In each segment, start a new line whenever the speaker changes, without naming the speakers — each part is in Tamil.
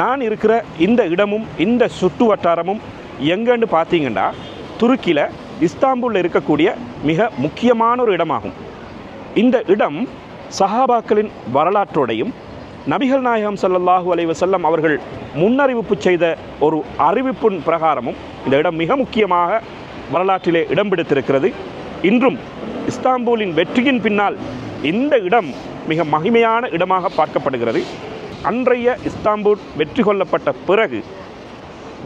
நான் இருக்கிற இந்த இடமும் இந்த சுற்று வட்டாரமும் எங்கன்னு பார்த்தீங்கன்னா துருக்கியில் இஸ்தாம்பூலில் இருக்கக்கூடிய மிக முக்கியமான ஒரு இடமாகும். இந்த இடம் சஹாபாக்களின் வரலாற்றோடையும் நபிகள் நாயகம் சல்லல்லாஹு அலைஹி அவர்கள் முன்னறிவிப்பு செய்த ஒரு அறிவிப்பின் பிரகாரமும் இந்த இடம் மிக முக்கியமாக வரலாற்றிலே இடம் பிடித்திருக்கிறது. இன்றும் இஸ்தாம்பூலின் வெற்றியின் பின்னால் இந்த இடம் மிக மகிமையான இடமாக பார்க்கப்படுகிறது. அன்றைய இஸ்தாம்பூல் வெற்றி கொள்ளப்பட்ட பிறகு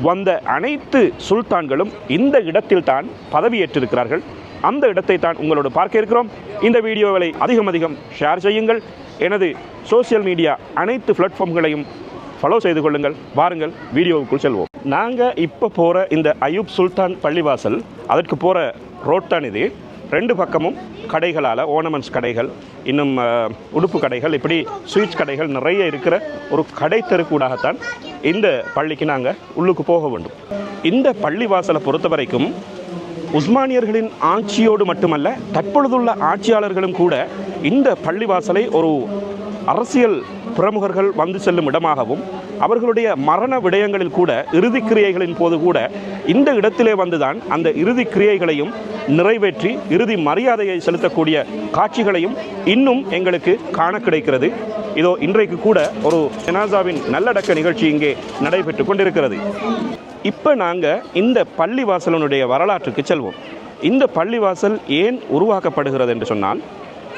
வந்த அனைத்து சுல்தான்களும் இந்த இடத்தில் தான் பதவியேற்றிருக்கிறார்கள். அந்த இடத்தை தான் உங்களோடு பார்க்க இருக்கிறோம். இந்த வீடியோவை அதிகம் அதிகம் ஷேர் செய்யுங்கள். எனது சோஷியல் மீடியா அனைத்து பிளாட்ஃபார்ம்களையும் ஃபாலோ செய்து கொள்ளுங்கள். வாருங்கள் வீடியோவுக்குள் செல்வோம். நாங்கள் இப்போ போகிற இந்த அயூப் சுல்தான் பள்ளிவாசல் அதற்கு போகிற ரோட் தான் இது. ரெண்டு பக்கமும் கடைகளால் ஓனமெண்ட்ஸ் கடைகள் இன்னும் உடுப்பு கடைகள் இப்படி ஸ்வீட்ஸ் கடைகள் நிறைய இருக்கிற ஒரு கடை தெருக்கூடாகத்தான் இந்த பள்ளிக்கு நாங்கள் உள்ளுக்கு போக வேண்டும். இந்த பள்ளிவாசலை பொறுத்த வரைக்கும் உஸ்மானியர்களின் ஆட்சியோடு மட்டுமல்ல தற்பொழுதுள்ள ஆட்சியாளர்களும் கூட இந்த பள்ளிவாசலை ஒரு அரசியல் பிரமுகர்கள் வந்து செல்லும் இடமாகவும் அவர்களுடைய மரண விடயங்களில் கூட இறுதி கிரியைகளின் போது கூட இந்த இடத்திலே வந்துதான் அந்த இறுதி கிரியைகளையும் நிறைவேற்றி இறுதி மரியாதையை செலுத்தக்கூடிய காட்சிகளையும் இன்னும் எங்களுக்கு காண கிடைக்கிறது. இதோ இன்றைக்கு கூட ஒரு ஜனாசாவின் நல்லடக்க நிகழ்ச்சி இங்கே நடைபெற்று கொண்டிருக்கிறது. இப்போ நாங்கள் இந்த பள்ளிவாசலனுடைய வரலாற்றுக்கு செல்வோம். இந்த பள்ளிவாசல் ஏன் உருவாக்கப்படுகிறது என்று சொன்னால்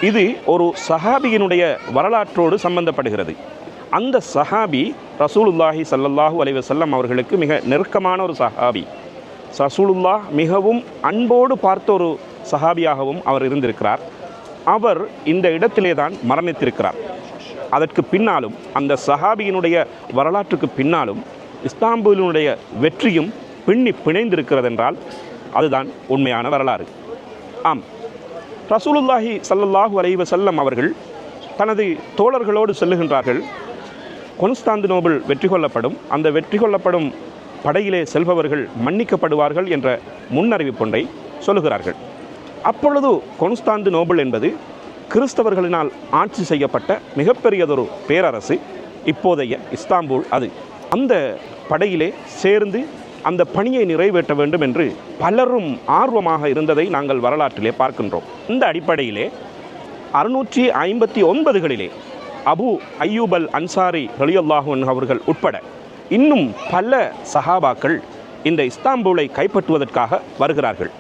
இது ஒரு சஹாபியினுடைய வரலாற்றோடு சம்பந்தப்படுகிறது. அந்த சஹாபி ரசூலுல்லாஹி சல்லல்லாஹு அலைஹி வஸல்லம் அவர்களுக்கு மிக நெருக்கமான ஒரு சஹாபி. ரசூலுல்லாஹ் மிகவும் அன்போடு பார்த்த ஒரு சஹாபியாகவும் அவர் இருந்திருக்கிறார். அவர் இந்த இடத்திலே தான் மரணித்திருக்கிறார். அதற்கு பின்னாலும் அந்த சஹாபியினுடைய வரலாற்றுக்கு பின்னாலும் இஸ்தாம்பூலினுடைய வெற்றியும் பின்னி பிணைந்திருக்கிறதென்றால் அதுதான் உண்மையான வரலாறு. ஆம் ரசூலுல்லாஹி சல்லல்லாஹு அலைவ செல்லம் அவர்கள் தனது தோழர்களோடு செல்லுகின்றார்கள். கொன்ஸ்தாந்தினோபிள் வெற்றி கொள்ளப்படும். அந்த வெற்றி கொள்ளப்படும் படையிலே செல்பவர்கள் மன்னிக்கப்படுவார்கள் என்ற முன்னறிவிப்பொன்றை சொல்லுகிறார்கள். அப்பொழுது கொன்ஸ்தாந்து நோபல் என்பது கிறிஸ்தவர்களினால் ஆட்சி செய்யப்பட்ட மிகப்பெரியதொரு பேரரசு இப்போதைய இஸ்தாம்பூல் அது. அந்த படையிலே சேர்ந்து அந்த பணியை நிறைவேற்ற வேண்டும் என்று பலரும் ஆர்வமாக இருந்ததை நாங்கள் வரலாற்றிலே பார்க்கின்றோம். இந்த அடிப்படையிலே அறுநூற்றி ஐம்பத்தி ஒன்பதுகளிலே அபு ஐயூப் அல் அன்சாரி ரலியல்லாஹுன் அவர்கள் உட்பட இன்னும் பல சஹாபாக்கள் இந்த இஸ்தாம்பூலை கைப்பற்றுவதற்காக வருகிறார்கள்.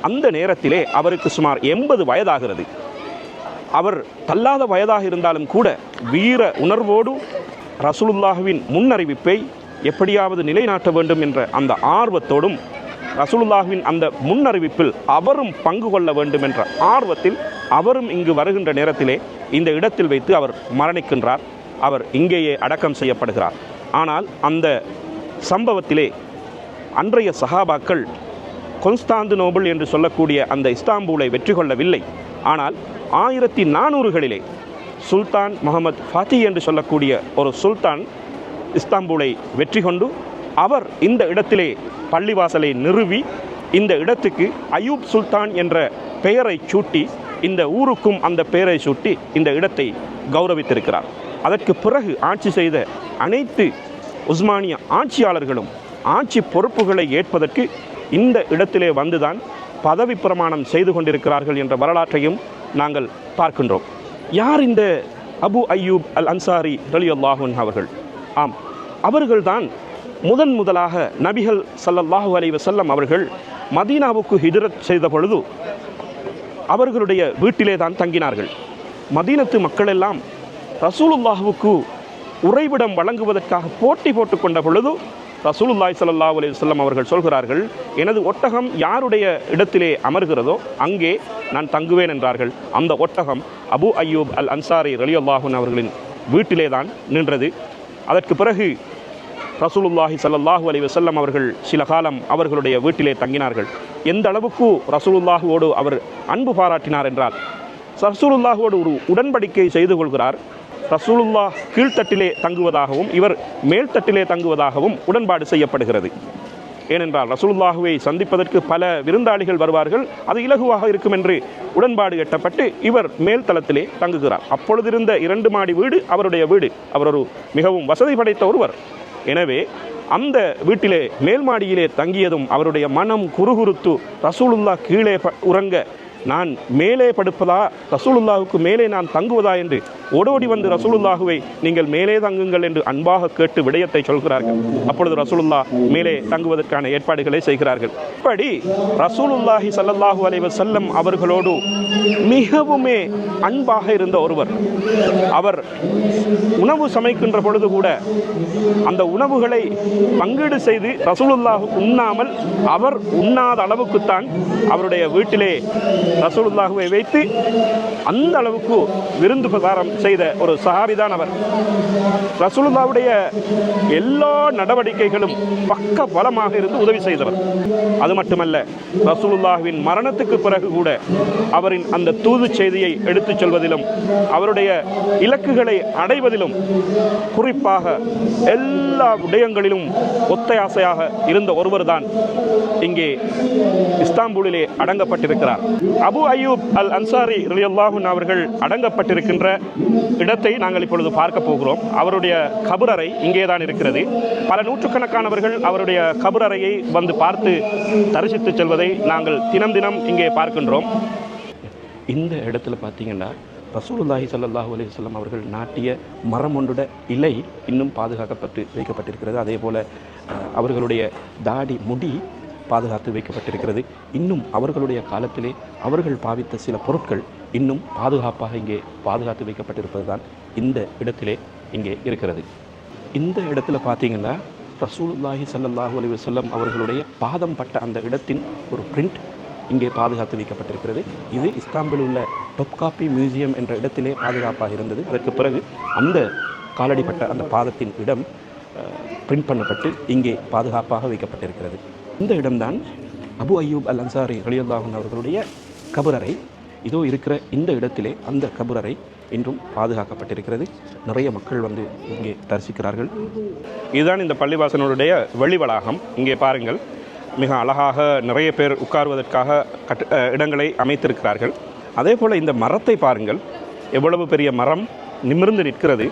அந்த நேரத்திலே அவருக்கு சுமார் எண்பது வயதாகிறது. அவர் தள்ளாத வயதாக இருந்தாலும் கூட வீர உணர்வோடு ரசூலுல்லாஹுவின் முன்னறிவிப்பை எப்படியாவது நிலைநாட்ட வேண்டும் என்ற அந்த ஆர்வத்தோடும் ரசூலுல்லாஹுவின் அந்த முன்னறிவிப்பில் அவரும் பங்கு கொள்ள வேண்டும் என்ற ஆர்வத்தில் அவரும் இங்கு வருகின்ற நேரத்திலே இந்த இடத்தில் வைத்து அவர் மரணிக்கின்றார். அவர் இங்கேயே அடக்கம் செய்யப்படுகிறார். ஆனால் அந்த சம்பவத்திலே அன்றைய சஹாபாக்கள் கொன்ஸ்தாந்து நோபல் என்று சொல்லக்கூடிய அந்த இஸ்தாம்பூலை வெற்றி கொள்ளவில்லை. ஆனால் ஆயிரத்தி நானூறுகளிலே சுல்தான் முகமது ஃபாத்தி என்று சொல்லக்கூடிய ஒரு சுல்தான் இஸ்தாம்பூலை வெற்றி கொண்டு அவர் இந்த இடத்திலே பள்ளிவாசலை நிறுவி இந்த இடத்துக்கு அயூப் சுல்தான் என்ற பெயரை சூட்டி இந்த ஊருக்கும் அந்த பெயரை சூட்டி இந்த இடத்தை கௌரவித்திருக்கிறார். அதற்கு பிறகு ஆட்சி செய்த அனைத்து உஸ்மானிய ஆட்சியாளர்களும் ஆட்சி பொறுப்புகளை ஏற்பதற்கு இந்த இடத்திலே வந்துதான் பதவி பிரமாணம் செய்து கொண்டிருக்கிறார்கள் என்ற வரலாற்றையும் நாங்கள் பார்க்கின்றோம். யார் இந்த அபு அய்யூப் அல் அன்சாரி ரலி அல்லாஹூன் அவர்கள்? ஆம் அவர்கள்தான் முதன் முதலாக நபிகள் சல்லல்லாஹு அலைஹி வஸல்லம் அவர்கள் மதீனாவுக்கு ஹிஜரத் செய்த பொழுது அவர்களுடைய வீட்டிலே தான் தங்கினார்கள். மதீனத்து மக்கள் எல்லாம் ரசூலுல்லாஹுவுக்கு உறைவிடம் வழங்குவதற்காக போட்டி போட்டு கொண்ட பொழுது ரசூலுல்லாய் சல்லா அலி வஸல்லம் அவர்கள் சொல்கிறார்கள் எனது ஒட்டகம் யாருடைய இடத்திலே அமர்கிறதோ அங்கே நான் தங்குவேன் என்றார்கள். அந்த ஒட்டகம் அபு அய்யூப் அல் அன்சாரி ரலியுல்லாஹூன் அவர்களின் வீட்டிலே தான் நின்றது. அதற்கு பிறகு ரசூலுல்லாஹி சல்லாஹூ அலி வசல்லம் அவர்கள் சில காலம் அவர்களுடைய வீட்டிலே தங்கினார்கள். எந்த அளவுக்கு ரசூலுல்லாஹுவோடு அவர் அன்பு பாராட்டினார் என்றால் ரசூலுல்லாஹுவோடு ஒரு உடன்படிக்கை செய்து கொள்கிறார். ரசூலுல்லாஹ் கீழ்த்தட்டிலே தங்குவதாகவும் இவர் மேல்தட்டிலே தங்குவதாகவும் உடன்பாடு செய்யப்படுகிறது. ஏனென்றால் ரசூலுல்லாஹுவை சந்திப்பதற்கு பல விருந்தாளிகள் வருவார்கள். அது இலகுவாக இருக்கும் என்று உடன்பாடு எட்டப்பட்டு இவர் மேல் தளத்திலே தங்குகிறார். அப்பொழுதிருந்த இரண்டு மாடி வீடு அவருடைய வீடு. அவர் ஒரு மிகவும் வசதி படைத்த ஒருவர். எனவே அந்த வீட்டிலே மேல்மாடியிலே தங்கியதும் அவருடைய மனம் குறுகுறுத்து ரசூலுல்லா கீழே உறங்க நான் மேலே படுப்பதா? ரசூலுல்லாவுக்கு மேலே நான் தங்குவதா என்று ஓடோடி வந்து ரசூலுல்லாஹுவை நீங்கள் மேலே தங்குங்கள் என்று அன்பாக கேட்டு விடயத்தை சொல்கிறார்கள். அப்பொழுது ரசூலுல்லா மேலே தங்குவதற்கான ஏற்பாடுகளை செய்கிறார்கள். இப்படி ரசூலுல்லாஹி சல்லல்லாஹு அலைஹி செல்லம் அவர்களோடு மிகவுமே அன்பாக இருந்த ஒருவர். அவர் உணவு சமைக்கின்ற பொழுது கூட அந்த உணவுகளை பங்கீடு செய்து ரசூலுல்லாஹ் உண்ணாமல் அவர் உண்ணாத அளவுக்குத்தான் அவருடைய வீட்டிலே ரசூலுல்லாஹுவை வைத்து அந்த அளவுக்கு விருந்து பிரசாரம் செய்த ஒரு சஹாபிதான் அவர் ரசூலுல்லாவுடைய எல்லா நடவடிக்கைகளும் பக்க பலமாக இருந்து உதவி செய்தவர். அது மட்டுமல்ல ரசூலுல்லாஹுவின் மரணத்துக்கு பிறகு கூட அவரின் அந்த தூது செய்தியை எடுத்துச் சொல்வதிலும் அவருடைய இலக்குகளை அடைவதிலும் குறிப்பாக எல்லா விடயங்களிலும் ஒத்தையாசையாக இருந்த ஒருவர் தான் இங்கே இஸ்தாம்பூலிலே அடங்கப்பட்டிருக்கிறார். அபு அயூப் அல் அன்சாரி ரலியல்லாஹு அவர்கள் அடங்கப்பட்டிருக்கின்ற இடத்தை நாங்கள் இப்பொழுது பார்க்க போகிறோம். அவருடைய கபுரறை இங்கே தான் இருக்கிறது. பல நூற்றுக்கணக்கானவர்கள் அவருடைய கபுரறையை வந்து பார்த்து தரிசித்து செல்வதை நாங்கள் தினம் தினம் இங்கே பார்க்கின்றோம். இந்த இடத்துல பார்த்தீங்கன்னா ரசூலுல்லாஹி சல்லாஹூ அலைஹி அவர்கள் நாட்டிய மரம் ஒன்றுட இலை இன்னும் பாதுகாக்கப்பட்டு வைக்கப்பட்டிருக்கிறது. அதே போல் அவர்களுடைய தாடி முடி பாதுகாத்து வைக்கப்பட்டிருக்கிறது. இன்னும் அவர்களுடைய காலத்திலே அவர்கள் பாவித்த சில பொருட்கள் இன்னும் பாதுகாப்பாக இங்கே பாதுகாத்து வைக்கப்பட்டிருப்பது தான் இந்த இடத்திலே இங்கே இருக்கிறது. இந்த இடத்துல பார்த்தீங்கன்னா ரசூலுல்லாஹி ஸல்லல்லாஹு அலி வஸல்லம் அவர்களுடைய பாதம் பட்ட அந்த இடத்தின் ஒரு பிரிண்ட் இங்கே பாதுகாத்து வைக்கப்பட்டிருக்கிறது. இது இஸ்தாம்பில் உள்ள டொப்காப்பி மியூசியம் என்ற இடத்திலே பாதுகாப்பாக இருந்தது. அதற்கு பிறகு அந்த காலடிப்பட்ட அந்த பாதத்தின் இடம் பிரிண்ட் பண்ணப்பட்டு இங்கே பாதுகாப்பாக வைக்கப்பட்டிருக்கிறது. இந்த இடம்தான் அபு அய்யூப் அல் அன்சாரி ரலியல்லாஹு அவர்களுடைய கபரறை. இதோ இருக்கிற இந்த இடத்திலே அந்த கபரறை இன்றும் பாதுகாக்கப்பட்டிருக்கிறது. நிறைய மக்கள் வந்து இங்கே தரிசிக்கிறார்கள். இதுதான் இந்த பள்ளிவாசனுடைய வெளி வளாகம். இங்கே பாருங்கள். மிக அழகாக நிறைய பேர் உட்காருவதற்காக கட்டு இடங்களை அமைத்திருக்கிறார்கள். அதே போல் இந்த மரத்தை பாருங்கள். எவ்வளவு பெரிய மரம் நிமிர்ந்து நிற்கிறது.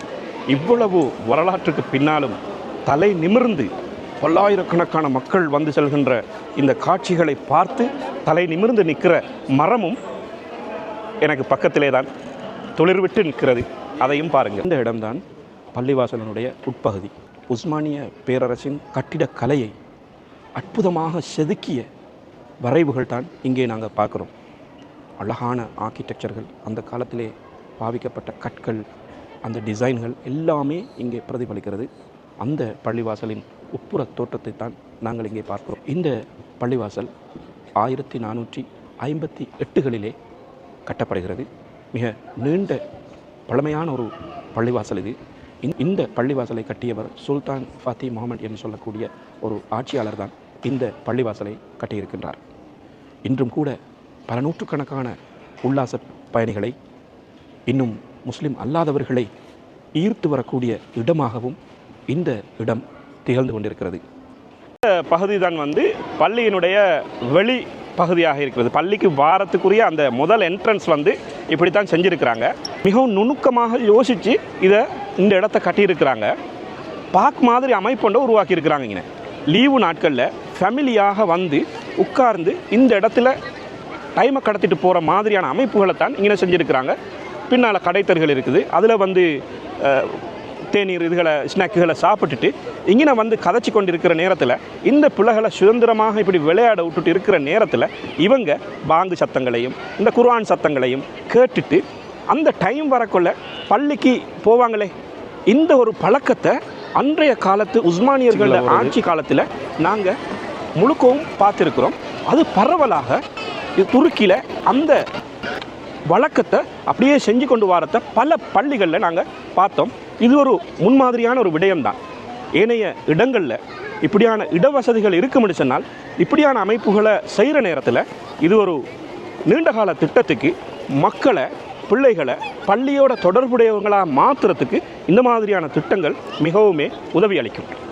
இவ்வளவு வரலாற்றுக்கு பின்னாலும் தலை நிமிர்ந்து பல்லாயிரக்கணக்கான மக்கள் வந்து செல்கின்ற இந்த காட்சிகளை பார்த்து தலை நிமிர்ந்து நிற்கிற மரமும் எனக்கு பக்கத்திலே தான் துளிர்விட்டு நிற்கிறது. அதையும் பாருங்கள். இந்த இடம்தான் பள்ளிவாசலனுடைய உட்பகுதி. உஸ்மானிய பேரரசின் கட்டிடக் கலையை அற்புதமாக செதுக்கிய வரைவுகள் தான் இங்கே நாங்கள் பார்க்குறோம். அழகான ஆர்கிடெக்சர்கள் அந்த காலத்திலே பாவிக்கப்பட்ட கற்கள் அந்த டிசைன்கள் எல்லாமே இங்கே பிரதிபலிக்கிறது. அந்த பள்ளிவாசலின் உட்புற தோற்றத்தை தான் நாங்கள் இங்கே பார்க்கிறோம். இந்த பள்ளிவாசல் ஆயிரத்தி நானூற்றி ஐம்பத்தி எட்டுகளிலே கட்டப்படுகிறது. மிக நீண்ட பழமையான ஒரு பள்ளிவாசல் இது. இந்த- இந்த பள்ளிவாசலை கட்டியவர் சுல்தான் ஃபாத்தி முகமது என்று சொல்லக்கூடிய ஒரு ஆட்சியாளர் தான் இந்த பள்ளிவாசலை கட்டியிருக்கின்றார். இன்றும் கூட பல நூற்றுக்கணக்கான உல்லாச பயணிகளை இன்னும் முஸ்லிம் அல்லாதவர்களை ஈர்த்து வரக்கூடிய இடமாகவும் இந்த இடம் திகழ்ந்து கொண்டிருக்கிறது. இந்த பகுதி தான் வந்து பள்ளியினுடைய வெளி பகுதியாக இருக்கிறது. பள்ளிக்கு வாரத்துக்குரிய அந்த முதல் என்ட்ரன்ஸ் வந்து இப்படி தான் செஞ்சுருக்கிறாங்க. மிகவும் நுணுக்கமாக யோசித்து இதை இந்த இடத்த கட்டியிருக்கிறாங்க. பார்க் மாதிரி அமைப்பொண்ட உருவாக்கியிருக்கிறாங்க இங்கே. லீவு நாட்களில் ஃபேமிலியாக வந்து உட்கார்ந்து இந்த இடத்துல டைமை கடத்திட்டு போகிற மாதிரியான அமைப்புகளை தான் இங்கே செஞ்சுருக்கிறாங்க. பின்னால் கடைத்தர்கள் இருக்குது. அதில் வந்து தேநீர் இதுகளை ஸ்நாக்குகளை சாப்பிட்டுட்டு இங்கே வந்து கதைச்சி கொண்டிருக்கிற நேரத்தில் இந்த பிள்ளைகளை சுதந்திரமாக இப்படி விளையாட விட்டுட்டு இருக்கிற நேரத்தில் இவங்க பாங்கு சத்தங்களையும் இந்த குர்ஆன் சத்தங்களையும் கேட்டுட்டு அந்த டைம் வரக்குள்ள பள்ளிக்கு போவாங்களே இந்த ஒரு பழக்கத்தை அன்றைய காலத்து உஸ்மானியர்களோட ஆட்சி காலத்தில் நாங்கள் முழுக்கவும் பார்த்துருக்குறோம். அது பரவலாக துருக்கியில் அந்த வழக்கத்தை அப்படியே செஞ்சு கொண்டு வரத்த பல பள்ளிகளில் நாங்கள் பார்த்தோம். இது ஒரு முன்மாதிரியான ஒரு விடயம்தான். ஏனைய இடங்களில் இப்படியான இடவசதிகள் இருக்கும்னு சொன்னால் இப்படியான அமைப்புகளை செய்கிற நேரத்தில் இது ஒரு நீண்டகால திட்டத்துக்கு மக்களை பிள்ளைகளை பள்ளியோட தொடர்புடையவங்களாக மாற்றுறதுக்கு இந்த மாதிரியான திட்டங்கள் மிகவுமே உதவி அளிக்கும்.